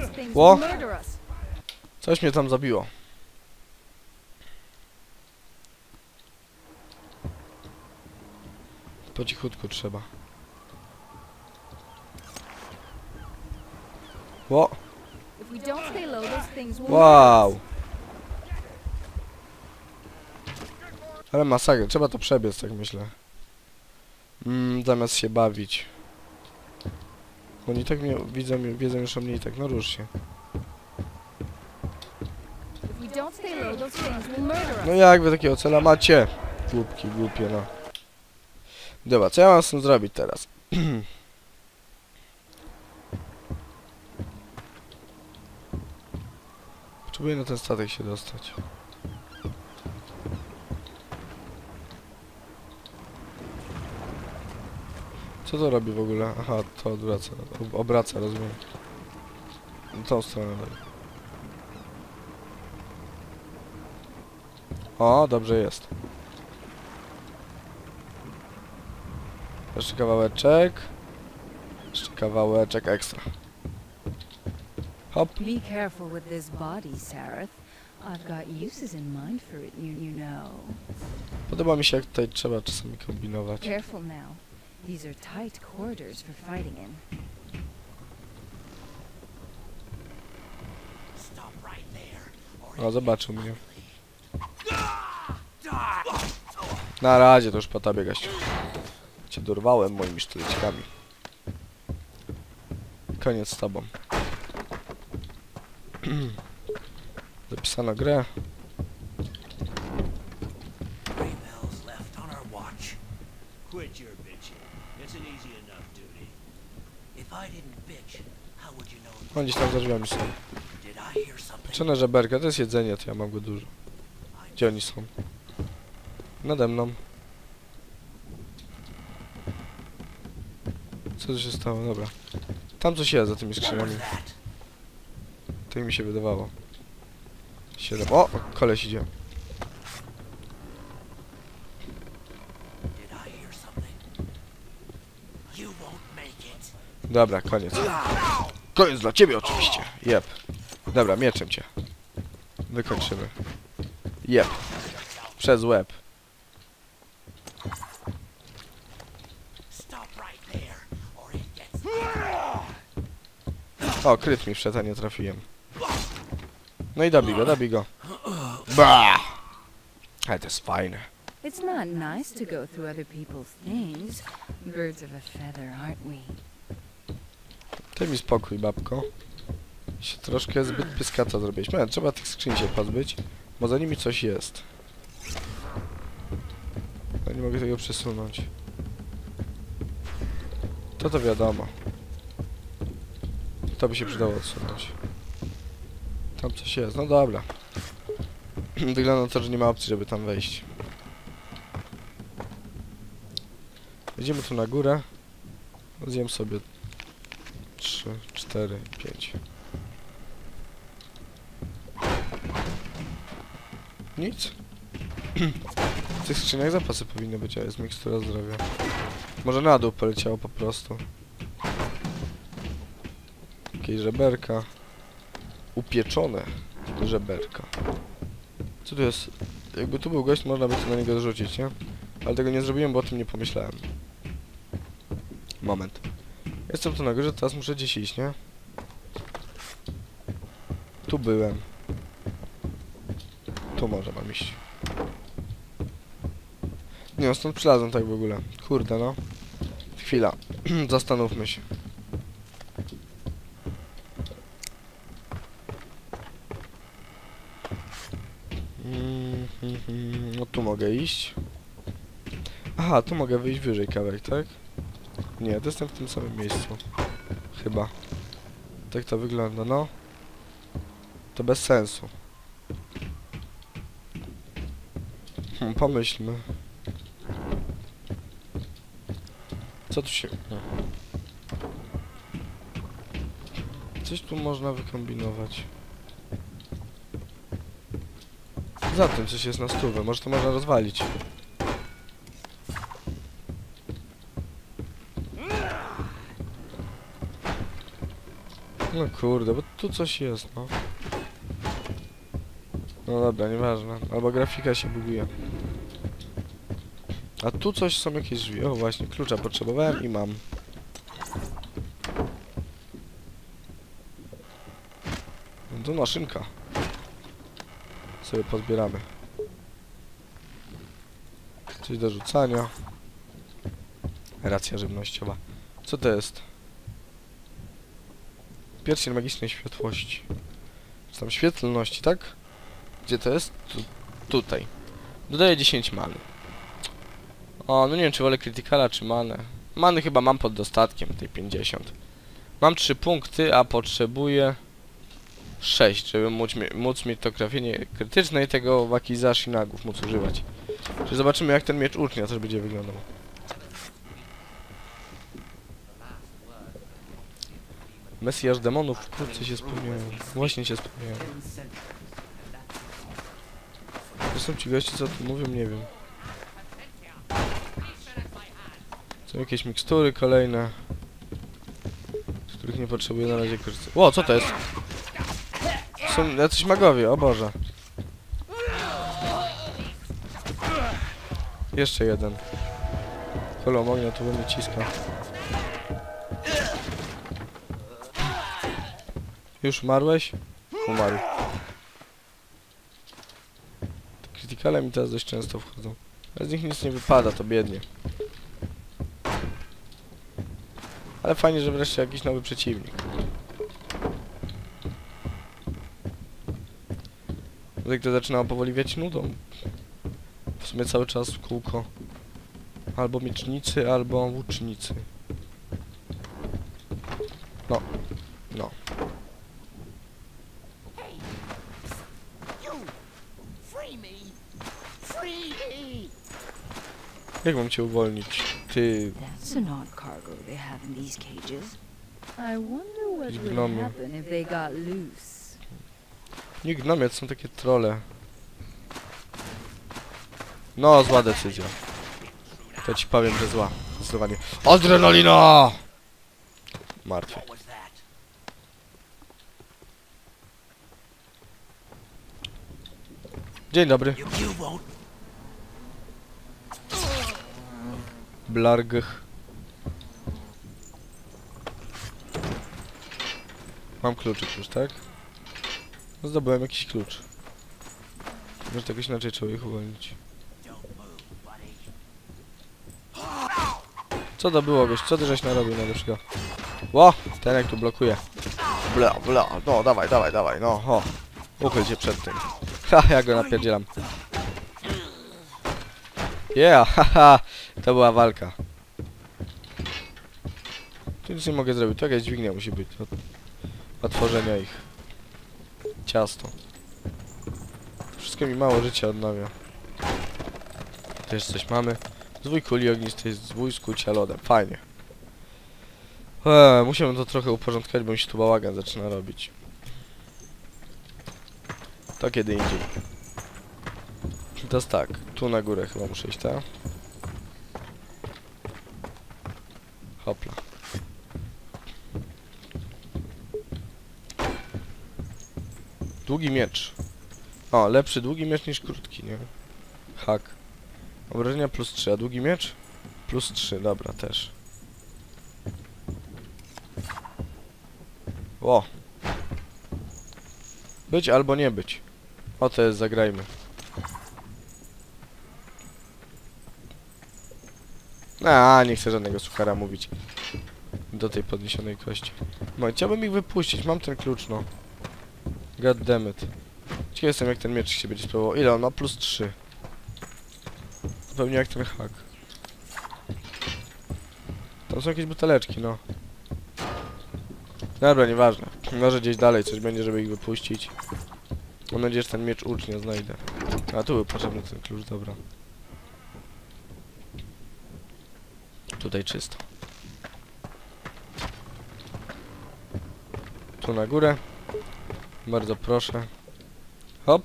those things Whoa. will murder us. Coś mnie tam zabiło. Po cichutku trzeba. Ło! If we don't stay low, those things will Wow! Ale masakra, trzeba to przebiec, tak myślę. Mm, zamiast się bawić. Oni tak mnie widzą, wiedzą już o mnie i tak, no rusz się. No jak wy takiego cela macie? Głupki, głupie, no. Dobra, co ja mam z tym zrobić teraz? Potrzebuję na ten statek się dostać. Co to robi w ogóle? Aha, to odwraca, ob- obraca, rozumiem. Tą stronę. O, dobrze jest. Jeszcze kawałeczek. Jeszcze kawałeczek ekstra. Hop. Be careful with this body, Sareth. I've got uses in mind for it, you, you know. Podoba mi się jak tutaj trzeba czasami kombinować. Careful now. These are tight corridors for fighting in. Stop right there. O, zobaczył mnie. Na razie to już po tobie, gościu. Cię dorwałem moimi sztylecikami. Koniec z tobą. Zapisano grę. On gdzieś tam za drzwiami są. Something? Czarne żeberka, to jest jedzenie, to ja mam go dużo. Gdzie oni są? Nade mną. Co tu się stało? Dobra. Tam coś jest za tymi skrzyniami. Tak mi się wydawało. Siedem. O! Koleś idzie. Dobra, koniec. Koniec dla ciebie oczywiście. Jep. Dobra, mieczem cię. Wykończymy. Jep. Przez łeb. O, kryt mi wszedł, a nie trafiłem. No i dobij go, dobij go. Bah! Ale to jest fajne. It's not nice to go through other people's things. Birds of a feather, aren't we? Mi spokój, babko. Się troszkę zbyt pyskata zrobiliśmy. Trzeba tych skrzyń się pozbyć, bo za nimi coś jest. Ja nie mogę tego przesunąć. To to wiadomo. To by się przydało odsunąć. Tam coś jest, no dobra. Wygląda na to, że nie ma opcji, żeby tam wejść. Idziemy tu na górę. Zjem sobie 3, 4, 5. Nic. W tych skrzyniach zapasy powinny być, a jest mikstura zdrowia. Może na dół poleciało po prostu. Jakieś żeberka. Upieczone żeberka. Co tu jest? Jakby tu był gość, można by tu na niego zrzucić, nie? Ale tego nie zrobiłem, bo o tym nie pomyślałem. Moment. Jestem tu na górze, teraz muszę gdzieś iść, nie? Tu byłem. Tu może mam iść. Nie, no stąd przylazłem tak w ogóle. Kurde, no. Chwila. Zastanówmy się. Mm, mm, mm, No tu mogę iść. Aha, tu mogę wyjść wyżej kawałek, tak? Nie, to jestem tak w tym samym miejscu. Chyba. Tak to wygląda, no. To bez sensu. Hmm, pomyślmy. Co tu się... No. Coś tu można wykombinować. Za tym coś jest na stówę, może to można rozwalić. No kurde, bo tu coś jest, no. No dobra, nieważne. Albo grafika się buguje. A tu coś są jakieś drzwi. O właśnie, klucza potrzebowałem i mam. No to maszynka. Sobie pozbieramy. Coś do rzucania. Racja żywnościowa. Co to jest? Pierścień magicznej światłości. Czy tam świetlności, tak? Gdzie to jest? Tu, tutaj. Dodaję 10 many. O, no nie wiem czy wolę Criticala czy manę. Many chyba mam pod dostatkiem, tej 50. Mam 3 punkty, a potrzebuję 6, żeby móc, móc mieć to trafienie krytyczne i tego Wakizashi nagów móc używać. Czyli zobaczymy jak ten miecz ucznia też będzie wyglądał. Mesjasz demonów wkrótce się spełniają. Właśnie się spełniają. To są ci goście, co tu mówią, nie wiem. Są jakieś mikstury kolejne, z których nie potrzebuję na razie korzystać. Ło, co to jest? Są jacyś magowie, o Boże. Jeszcze jeden. Kolom ognia tu mnie ciska. Już umarłeś? Umarł. Te krytykale mi teraz dość często wchodzą. Ale z nich nic nie wypada, to biednie. Ale fajnie, że wreszcie jakiś nowy przeciwnik. Jak to zaczynało powoli wiać nudą. W sumie cały czas w kółko. Albo miecznicy, albo łucznicy. No. No. Jak mam cię uwolnić? Ty... I. Nie gnomiec, są takie trole. No, zła decyzja. To ci powiem, że zła. Zdecydowanie. Adrenalina! Martwy. Dzień dobry. Blargych. Mam kluczyk już, tak? Zdobyłem jakiś klucz. Może jakoś inaczej trzeba ich uwolnić. Co to było, gość? Co ty żeś narobił najlepszego? Ło! Ten jak tu blokuje. Bla, bla. No, dawaj, dawaj, dawaj, no, ho. Uchyl się przed tym. Ha, ja go napierdzielam. Yeah, haha. To była walka. Tu nic nie mogę zrobić. To jakaś dźwignia musi być. Od otworzenia ich. Ciasto. To wszystko mi mało życia odnawia. Też coś mamy. Zwój kuli ognistej, zwój skucia lodem. Fajnie. Eee, musimy to trochę uporządkować, bo mi się tu bałagan zaczyna robić. To kiedy indziej. Teraz tak, tu na górę chyba muszę iść, tak? Długi miecz. O, lepszy długi miecz niż krótki, nie? Hak. Obrażenia plus 3, a długi miecz? Plus 3, dobra, też. O! Być albo nie być. O to jest, zagrajmy. A, nie chcę żadnego suchara mówić. Do tej podniesionej kości. No, chciałbym ich wypuścić, mam ten klucz, no. God damn it. Ciekaw jestem jak ten miecz się będzie sprawował. Ile on ma? Plus 3. Pewnie jak ten hak. Tam są jakieś buteleczki, no. Dobra, nieważne. Może gdzieś dalej coś będzie, żeby ich wypuścić. Mam nadzieję, że ten miecz ucznia znajdę. A tu był potrzebny ten klucz, dobra. Tutaj czysto. Tu na górę. Bardzo proszę. Hop.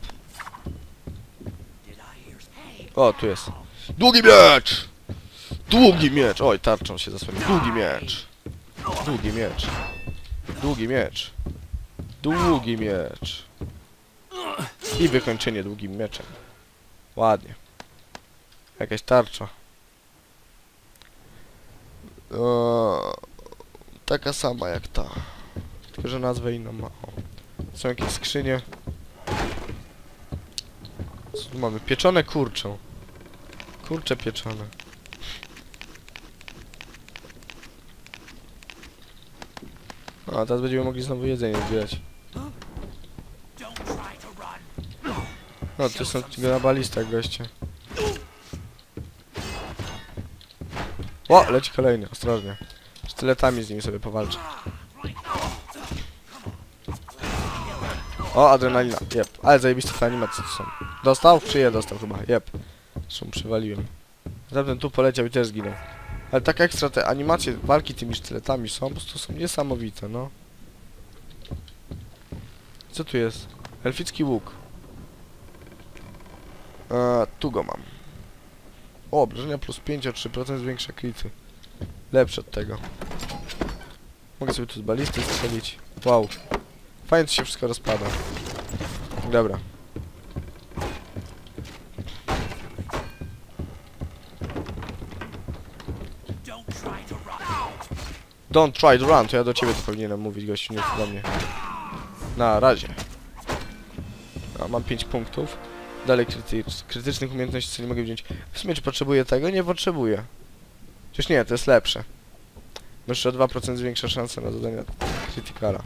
O, tu jest. Długi miecz! Długi miecz! Oj, tarczą się zasłonił. Długi miecz. Długi miecz. Długi miecz. Długi miecz. I wykończenie długim mieczem. Ładnie. Jakaś tarcza. O, taka sama jak ta. Tylko, że nazwę inną ma. O. Są jakieś skrzynie. Co tu mamy? Pieczone kurczą. Kurcze pieczone. A teraz będziemy mogli znowu jedzenie zbierać. No, to są na balistach goście. O, leci kolejny, ostrożnie. Sztyletami z nimi sobie powalczę. O, adrenalina, jep. Ale zajebiste te animacje to są. Dostał? Czy je dostał chyba, jep. Zresztą przywaliłem. Zatem tu poleciał i też zginął. Ale tak ekstra te animacje walki tymi sztyletami są, po prostu są niesamowite, no. Co tu jest? Elficki łuk. A, tu go mam. O, obrażenia plus 5 o 3% zwiększa klity. Lepsze od tego. Mogę sobie tu z balisty strzelić. Wow. Fajnie to się wszystko rozpada. Dobra. Don't try to run. To ja do ciebie to powinienem mówić, gościu, nie do mnie. Na razie. A, mam 5 punktów. Dalej krytycz, krytycznych umiejętności, co nie mogę wziąć. W sumie, czy potrzebuję tego? Nie potrzebuję. Chociaż nie, to jest lepsze. Jeszcze o 2% zwiększa szanse na zadanie krytykala.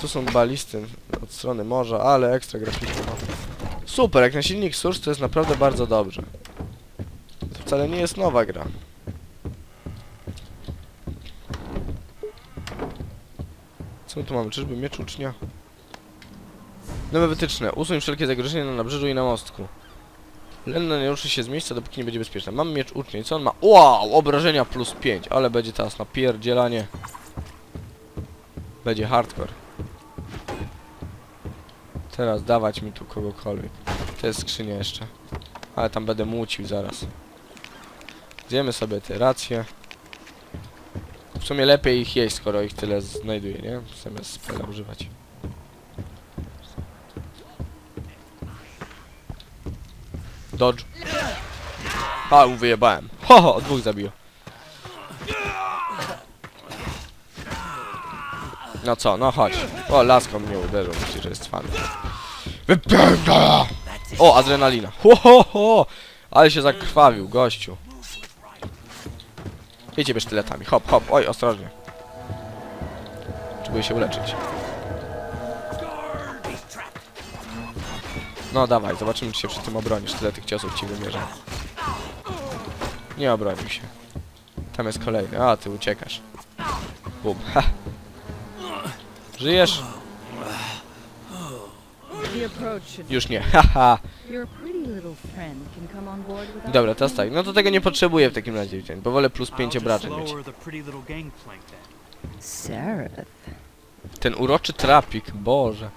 Tu są balisty od strony morza, ale ekstra grafiki. No. Super, jak na silnik Source to jest naprawdę bardzo dobrze. To wcale nie jest nowa gra. Co tu mamy? Czyżby miecz ucznia? Nowe wytyczne. Usuń wszelkie zagrożenia na nabrzeżu i na mostku. Lenna nie ruszy się z miejsca, dopóki nie będzie bezpieczna. Mam miecz ucznia i co on ma? Wow! Obrażenia plus 5, ale będzie teraz napierdzielanie. Będzie hardcore. Teraz dawać mi tu kogokolwiek. To jest skrzynia jeszcze. Ale tam będę mucił zaraz. Zjemy sobie te racje. W sumie lepiej ich jeść, skoro ich tyle znajduję, nie? Zamiast spela używać. Dodge. A, wyjebałem. Ho, ho, dwóch zabiło. No co, no chodź. O, laską mnie uderzył, myśli, że jest fan. Wypęda! O, adrenalina. Ho, ho, ho! Ale się zakrwawił, gościu. Ciebie sztyletami. Hop, hop. Oj, ostrożnie. Potrzebuję się uleczyć. No dawaj, zobaczymy czy się przy tym obronisz. Tyle tych ciosów ci wymierzam. Nie obronił się. Tam jest kolejny. A, ty uciekasz. Bum. Ha. Żyjesz? Już nie. Haha. Dobra, teraz tak. No to tego nie potrzebuję w takim razie, bo wolę plus 5 I'll just obrażeń mieć. Ten uroczy trapik, boże.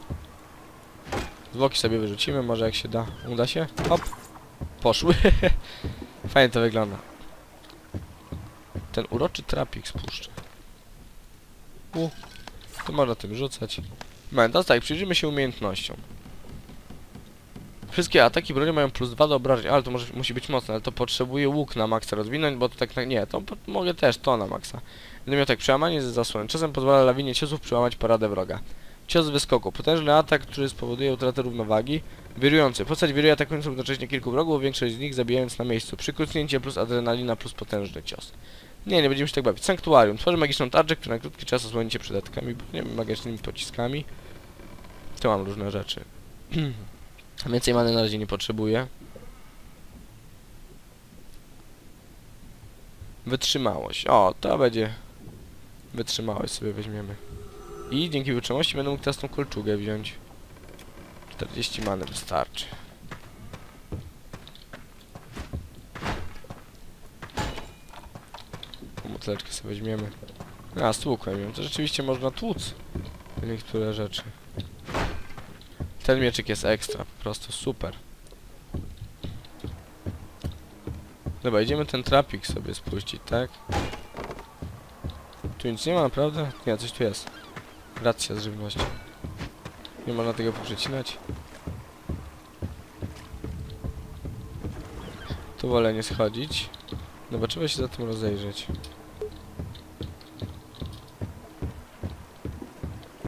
Zwłoki sobie wyrzucimy, może jak się da. Uda się? Hop. Poszły. Fajnie to wygląda. Ten uroczy trapik spuszczę. U. To można tym rzucać. Teraz tak, przyjrzyjmy się umiejętnościom. Wszystkie ataki broni mają plus 2 do obrażeń, ale to może, musi być mocne, ale to potrzebuję łuk na maksa rozwinąć, bo to tak, na- nie, to po, mogę też to na maksa. Tak, przełamanie z zasłony. Czasem pozwala lawinie ciosów przełamać paradę wroga. Cios wyskoku. Potężny atak, który spowoduje utratę równowagi. Wirujący. Postać wiruje atakując równocześnie kilku wrogów, większość z nich zabijając na miejscu. Przykucnięcie plus adrenalina plus potężny cios. Nie, nie będziemy się tak bawić. Sanktuarium. Tworzy magiczną tarczę, która na krótki czas osłoni cię przed atakami, nie magicznymi pociskami. Tu mam różne rzeczy. Więcej many na razie nie potrzebuję. Wytrzymałość. O, to będzie... Wytrzymałość sobie weźmiemy. I dzięki wytrzymałości będę mógł teraz tą kolczugę wziąć. 40 many wystarczy. Tą buteleczkę sobie weźmiemy. A, stłukłem ją. To rzeczywiście można tłuc niektóre rzeczy. Ten mieczyk jest ekstra, po prostu super. Dobra, idziemy ten trapik sobie spuścić, tak? Tu nic nie ma, naprawdę? Nie, coś tu jest. Racja z żywnością. Nie można tego poprzecinać. Tu wolę nie schodzić. Dobra, trzeba się za tym rozejrzeć.